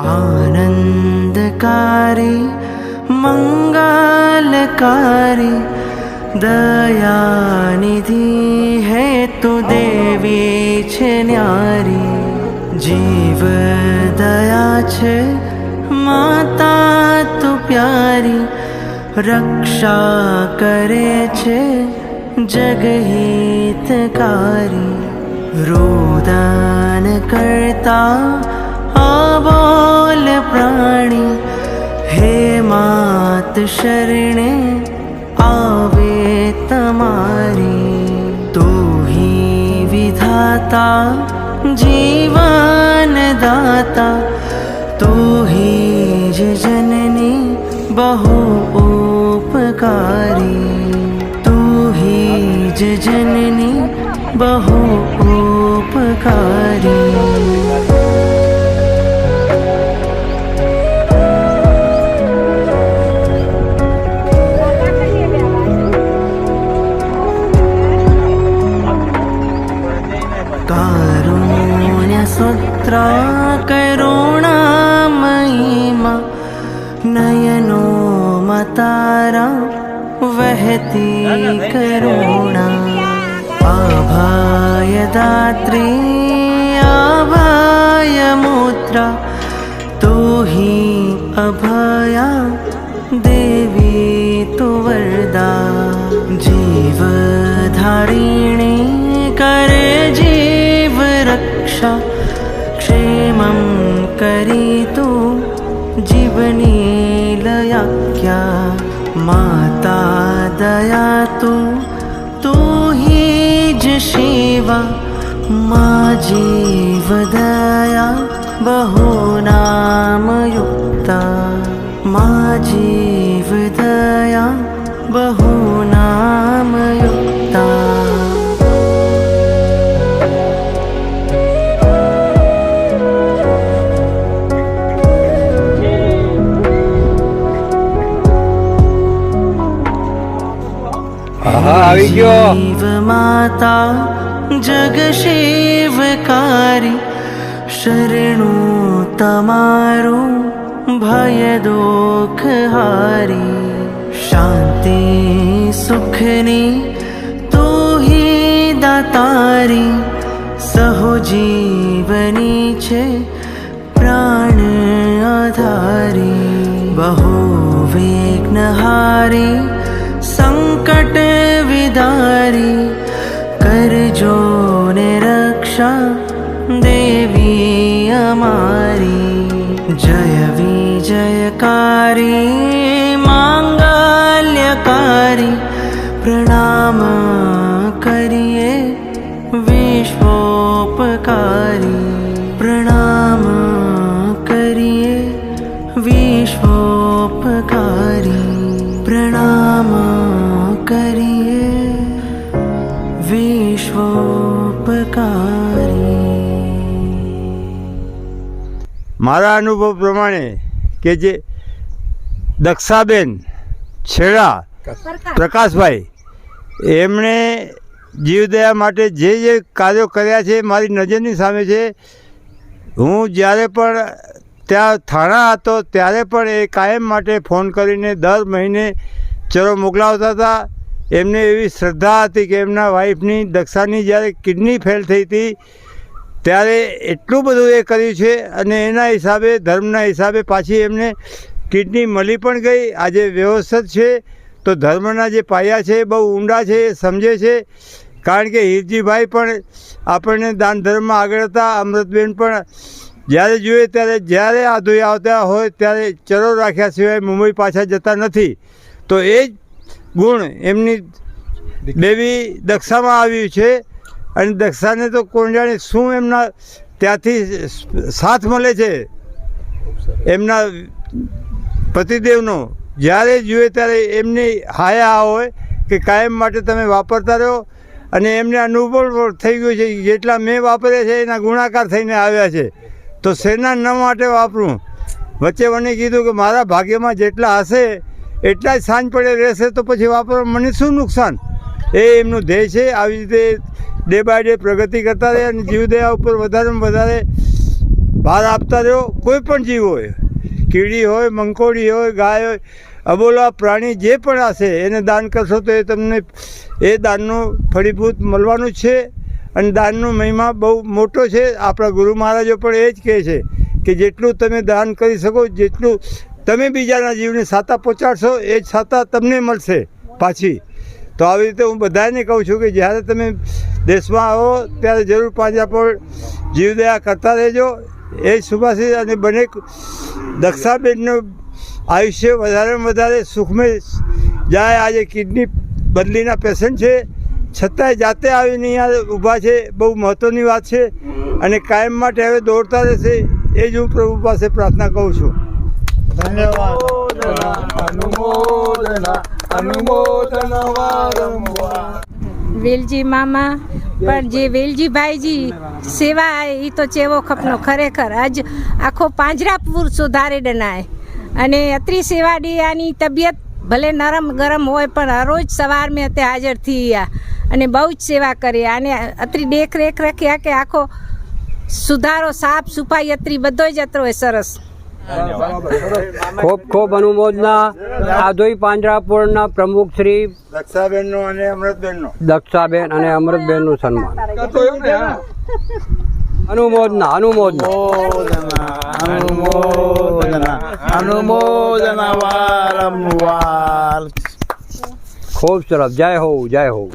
आनन्दकारी मङ्गलकारी दयानिधि है तु न्यारी। जीव दया माता तु प्यारी रक्षा करे छे जगहितकारी। रोदन करता आबोल प्राणी हे मात शरणे आवे तमारी। तु ही विधाता जीवन दाता जीवनदाता ही जननी बहु उपकारी। तू ही जननी बहु उपकारी। वहति करुणा अभयदात्री अभयमुद्रा तु हि अभया देवी तु वरदा जीवधारिणी करे जीव रक्षा क्षेमं करीतु जीवनीलयाख्या माता दयातु तू हि ज शिवा मा जीवदया बहुनामयुक्ता मा जीवदया बहुनामयुक्ता આવી ગયો. માતા જગ શિવકારી શરણું તમારું ભય દુઃખ હારી શાંતિ સુખની તું દાતારી સહજીવની છે પ્રાણ આધારી. બહુ વિઘ્નહારી સંકટ दारी कर जो ने रक्षा देवी अमारी जय विजयकारी देवि प्रणाम करिए विश्वोपकारी। प्रणाम करिए विश्वोपकारी। प्रणाम મારા અનુભવ પ્રમાણે કે જે દક્ષાબેન છેડા પ્રકાશભાઈ એમણે જીવદયા માટે જે જે કાર્યો કર્યા છે મારી નજરની સામે છે. હું જ્યારે પણ ત્યાં થાણા હતો ત્યારે પણ એ કાયમ માટે ફોન કરીને દર મહિને ચરો મોકલાવતા હતા. એમને એવી શ્રદ્ધા હતી કે એમના વાઈફની દક્ષાની જ્યારે કિડની ફેલ થઈ હતી, ત્યારે એટલું બધું એ કર્યું છે અને એના હિસાબે, ધર્મના હિસાબે પાછી એમને કિડની મળી પણ ગઈ. આજે વ્યવસ્થિત છે. તો ધર્મના જે પાયા છે એ બહુ ઊંડા છે, એ સમજે છે. કારણ કે હિરજીભાઈ પણ આપણને દાન ધર્મમાં આગળ હતા. અમૃતબેન પણ જ્યારે જોઈએ ત્યારે જ્યારે આધુઈ આવતા હોય ત્યારે ચરો રાખ્યા સિવાય મુંબઈ પાછા જતા નથી. તો એ જ ગુણ એમની દેવી દક્ષામાં આવ્યું છે અને દક્ષાને તો કોણ જાણે શું એમના ત્યાંથી સાથ મળે છે? એમના પતિદેવનો. જ્યારે જોઈએ ત્યારે એમની હાયા હોય કે કાયમ માટે તમે વાપરતા રહો અને એમને અનુભવ થઈ ગયો છે જેટલા મેં વાપર્યા છે એના ગુણાકાર થઈને આવ્યા છે. તો શેના ન માટે વાપરું. વચ્ચે મને કીધું કે મારા ભાગ્યમાં જેટલા હશે એટલા જ સાંજ પડે રહેશે તો પછી વાપરવા મને શું નુકસાન? એ એમનું ધ્યેય છે, આવી રીતે ડે બાય ડે પ્રગતિ કરતા રહે અને જીવદયા ઉપર વધારેમાં વધારે ભાર આપતા રહ્યો. કોઈ પણ જીવ હોય, કીડી હોય, મંકોડી હોય, ગાય હોય, અબોલા પ્રાણી જે પણ હશે એને દાન કરશો તો એ તમને, એ દાનનું ફળીભૂત મળવાનું છે અને દાનનો મહિમા બહુ મોટો છે. આપણા ગુરુ મહારાજો પણ એ જ કહે છે કે જેટલું તમે દાન કરી શકો, જેટલું તમે બીજાના જીવને સાતા પહોંચાડશો, એ જ સાતા તમને મળશે પાછી. તો આવી રીતે હું બધાને કહું છું કે જ્યારે તમે દેશમાં આવો, ત્યારે જરૂર પાંજા પર જીવદયા કરતા રહેજો. એ સુભાષી અને બને દક્ષાબેનનું આયુષ્ય વધારેમાં વધારે સુખમય જાય. આજે કિડની બદલીના પેશન્ટ છે. છતાંય જાતે આવીને અહીંયા ઊભા છે. બહુ મહત્ત્વની વાત છે. અને કાયમ માટે હવે દોડતા રહેશે. એ જ હું પ્રભુ પાસે પ્રાર્થના કહું છું. ધન્યવાદ વેલજી મામા, પણ જે વેલજી ભાઈજી સેવા એ તો ચેવો ખપનો ખરેખર. આજ આખો પાંજરાપુર સુધારે ડનાય અને અત્રી સેવાડી આની તબિયત ભલે નરમ ગરમ હોય, પણ હરોજ સવાર મેં તે હાજર થઈ અને બહુ જ સેવા કરી. અને અત્રી દેખરેખ રાખ્યા કે આખો સુધારો સાફ સફાઈ અત્રી બધો જ અત્રો હોય સરસ. ખૂબ ખૂબ અનુમોદના આધોઈ પાંજરાપુરના પ્રમુખ શ્રી દક્ષાબેનનો અને અમૃતબેનનો. દક્ષાબેન અને અમૃતબેનનું સન્માન. અનુમોદના અનુમોદના. અનુમોદના અનુમોદના વારંવાર. ખૂબ સરસ. જય હો જય હો